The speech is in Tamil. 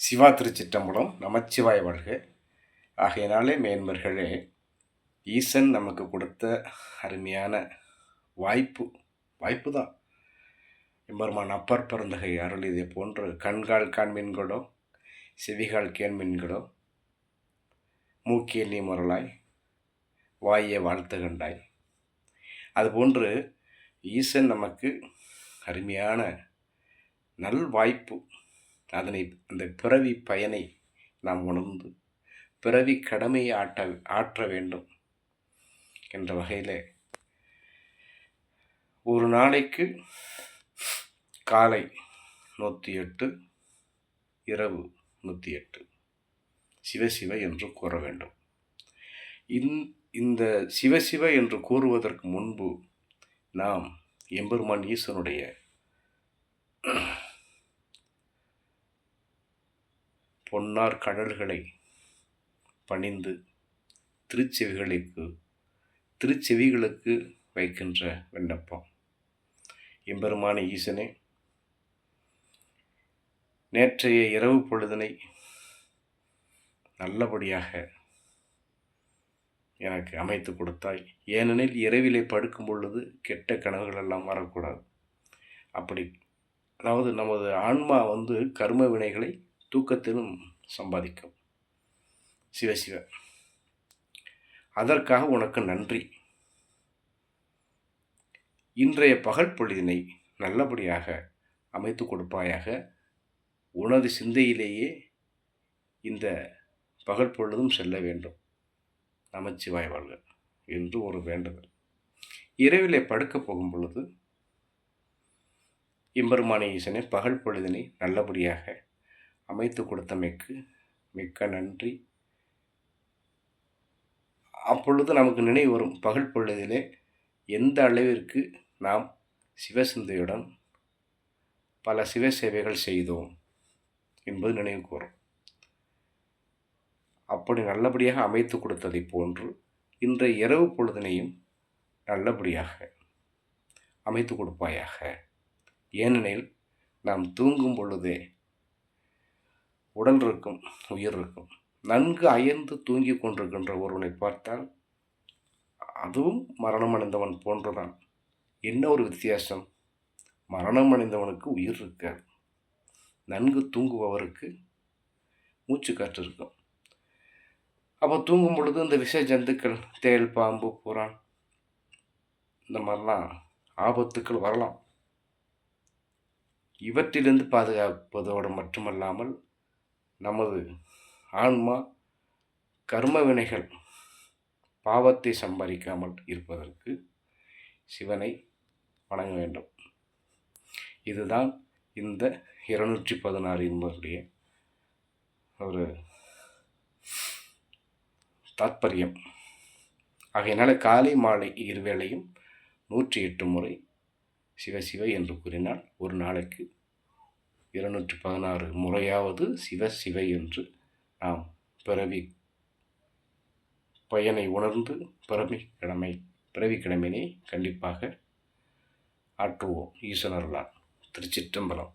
சிவா திருச்சிற்றம்பலம் நமச்சிவாய வாழ்க. ஆகையினாலே மேன்மர்களே ஈசன் நமக்கு கொடுத்த அருமையான வாய்ப்பு வாய்ப்பு தான் எம்பெருமான் அப்பர் பிறந்தகை அருள் இதை போன்று கண்கால் காண்மின்களோ செவிகால் கேண்மின்களோ மூக்கிய நீ முரளாய் வாய வாழ்த்து கண்டாய். அதுபோன்று ஈசன் நமக்கு அருமையான நல் வாய்ப்பு அதனை அந்த பிறவி பயனை நாம் உணர்ந்து பிறவி கடமையை ஆட்ட ஆற்ற வேண்டும் என்ற வகையில் ஒரு நாளைக்கு காலை நூற்றி எட்டு இரவு நூற்றி எட்டு. சிவசிவ என்று கூற வேண்டும். இந் இந்த சிவசிவ என்று கூறுவதற்கு முன்பு நாம் எம்பெருமான் ஈசனுடைய பொன்னார் கடல்களை பணிந்து திருச்செவிகளுக்கு திருச்செவிகளுக்கு வைக்கின்ற விண்ணப்பம். எம்பெருமான ஈசனே நேற்றைய இரவு பொழுதினை நல்லபடியாக எனக்கு அமைத்து கொடுத்தாய். ஏனெனில் இரவிலே படுக்கும் பொழுது கெட்ட கனவுகள் எல்லாம் வரக்கூடாது. அப்படி அதாவது நமது ஆன்மா வந்து கர்ம வினைகளை தூக்கத்திலும் சம்பாதிக்கும். சிவசிவ அதற்காக உனக்கு நன்றி. இன்றைய பகல் பொழுதினை நல்லபடியாக அமைத்து கொடுப்பாயாக. உனது சிந்தையிலேயே இந்த பகல் பொழுதும் செல்ல வேண்டும். நமச்சிவாய் வாழ்க. என்று ஒரு வேண்டுதல். இரவிலே படுக்கப் போகும் பொழுது எம்பெருமானே ஈசனை பகல் பொழுதினை நல்லபடியாக அமைத்து கொடுத்தமைக்கு மிக்க நன்றி. அப்பொழுது நமக்கு நினைவு வரும் பகல் பொழுதிலே எந்த அளவிற்கு நாம் சிவசிந்தையுடன் பல சிவ சேவைகள் செய்தோம் என்பது நினைவு கூறும். அப்படி நல்லபடியாக அமைத்து கொடுத்ததை போன்று இன்றைய இரவு பொழுதினையும் நல்லபடியாக அமைத்து கொடுப்பாயாக. ஏனெனில் நாம் தூங்கும் பொழுதே உடல் இருக்கும் உயிர் இருக்கும் நன்கு அயர்ந்து தூங்கி கொண்டிருக்கின்ற ஒருவனை பார்த்தால் அதுவும் மரணம் அடைந்தவன் போன்றுதான். என்ன ஒரு வித்தியாசம்? மரணம் அடைந்தவனுக்கு உயிர் இருக்காது. நன்கு தூங்குபவருக்கு மூச்சு காற்று இருக்கும். அப்போ தூங்கும் பொழுது இந்த விஷ ஜந்துக்கள் தேல் பாம்பு புறான் இந்த மாதிரிலாம் ஆபத்துக்கள் வரலாம். இவற்றிலிருந்து பாதுகாப்பதோடு மட்டுமல்லாமல் நமது ஆன்மா கர்ம வினைகள் பாவத்தை சம்பாதிக்காமல் இருப்பதற்கு சிவனை வணங்க வேண்டும். இதுதான் இந்த இருநூற்றி பதினாறு என்பதுடைய ஒரு தாத்பரியம். ஆகையினால் காலை மாலை இருவேளையும் நூற்றி எட்டு முறை சிவ சிவ என்று கூறினால் ஒரு நாளைக்கு இருநூற்றி பதினாறு முறையாவது சிவ சிவை என்று நாம் பிறவி பயனை உணர்ந்து பிறவி கிழமை பிறவி கடமையினை கண்டிப்பாக ஆற்றுவோம் ஈஸ்வரர்களால் திருச்சிற்றம்பலம்.